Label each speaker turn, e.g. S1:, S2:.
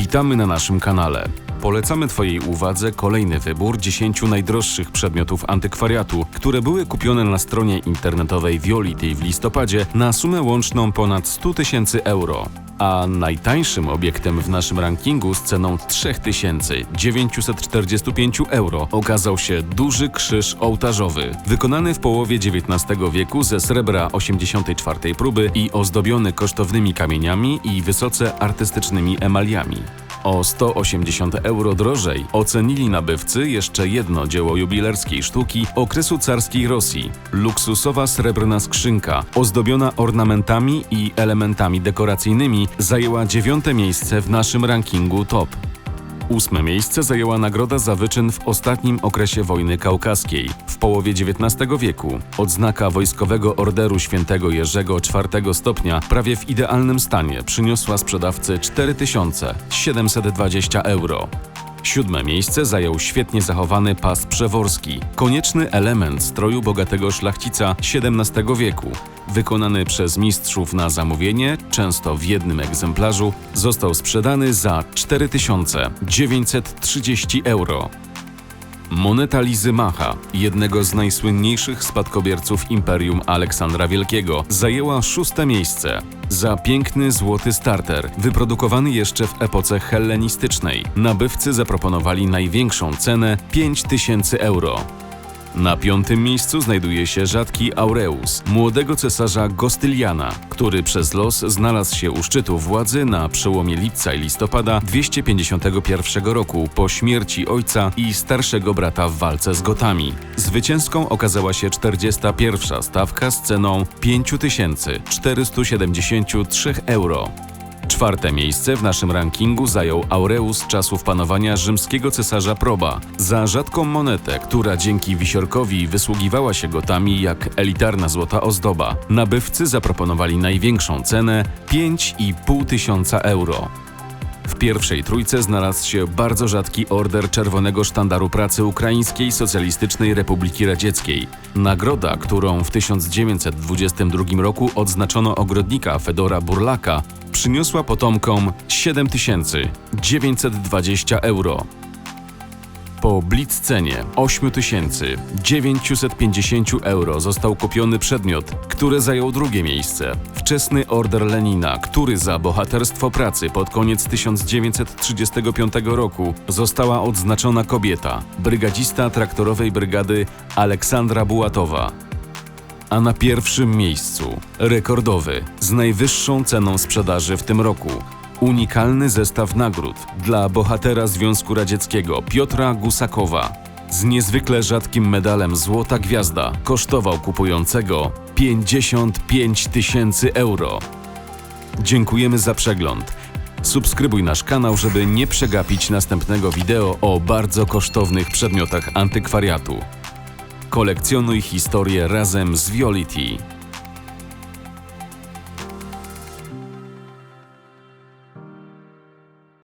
S1: Witamy na naszym kanale. Polecamy Twojej uwadze kolejny wybór 10 najdroższych przedmiotów antykwariatu, które były kupione na stronie internetowej Violity w listopadzie na sumę łączną ponad 100 tysięcy euro. A najtańszym obiektem w naszym rankingu z ceną 3945 euro okazał się duży krzyż ołtarzowy, wykonany w połowie XIX wieku ze srebra 84 próby i ozdobiony kosztownymi kamieniami i wysoce artystycznymi emaliami. O 180 euro drożej ocenili nabywcy jeszcze jedno dzieło jubilerskiej sztuki okresu carskiej Rosji. Luksusowa srebrna skrzynka, ozdobiona ornamentami i elementami dekoracyjnymi, zajęła dziewiąte miejsce w naszym rankingu top. Ósme miejsce zajęła nagroda za wyczyn w ostatnim okresie wojny kaukaskiej, w połowie XIX wieku. Odznaka Wojskowego Orderu Świętego Jerzego IV stopnia, prawie w idealnym stanie, przyniosła sprzedawcy 4720 euro. Siódme miejsce zajął świetnie zachowany pas przeworski, konieczny element stroju bogatego szlachcica XVII wieku. Wykonany przez mistrzów na zamówienie, często w jednym egzemplarzu, został sprzedany za 4930 euro. Moneta Lizymacha, jednego z najsłynniejszych spadkobierców Imperium Aleksandra Wielkiego, zajęła szóste miejsce. Za piękny złoty starter, wyprodukowany jeszcze w epoce hellenistycznej, nabywcy zaproponowali największą cenę 5000 euro. Na piątym miejscu znajduje się rzadki Aureus, młodego cesarza Gostyliana, który przez los znalazł się u szczytu władzy na przełomie lipca i listopada 251 roku po śmierci ojca i starszego brata w walce z Gotami. Zwycięską okazała się 41. stawka z ceną 5473 euro. Czwarte miejsce w naszym rankingu zajął Aureus czasów panowania rzymskiego cesarza Proba za rzadką monetę, która dzięki wisiorkowi wysługiwała się gotami jak elitarna złota ozdoba. Nabywcy zaproponowali największą cenę 5,5 tysiąca euro. W pierwszej trójce znalazł się bardzo rzadki order Czerwonego Sztandaru Pracy Ukraińskiej Socjalistycznej Republiki Radzieckiej. Nagroda, którą w 1922 roku odznaczono ogrodnika Fedora Burlaka, przyniosła potomkom 7920 euro. Po blitz cenie 8950 euro został kupiony przedmiot, który zajął drugie miejsce. Wczesny order Lenina, który za bohaterstwo pracy pod koniec 1935 roku została odznaczona kobieta, brygadzista traktorowej brygady Aleksandra Bułatowa. A na pierwszym miejscu rekordowy, z najwyższą ceną sprzedaży w tym roku unikalny zestaw nagród dla bohatera Związku Radzieckiego Piotra Gusakowa. Z niezwykle rzadkim medalem Złota Gwiazda kosztował kupującego 55 tysięcy euro. Dziękujemy za przegląd. Subskrybuj nasz kanał, żeby nie przegapić następnego wideo o bardzo kosztownych przedmiotach antykwariatu. Kolekcjonuj historię razem z Violity.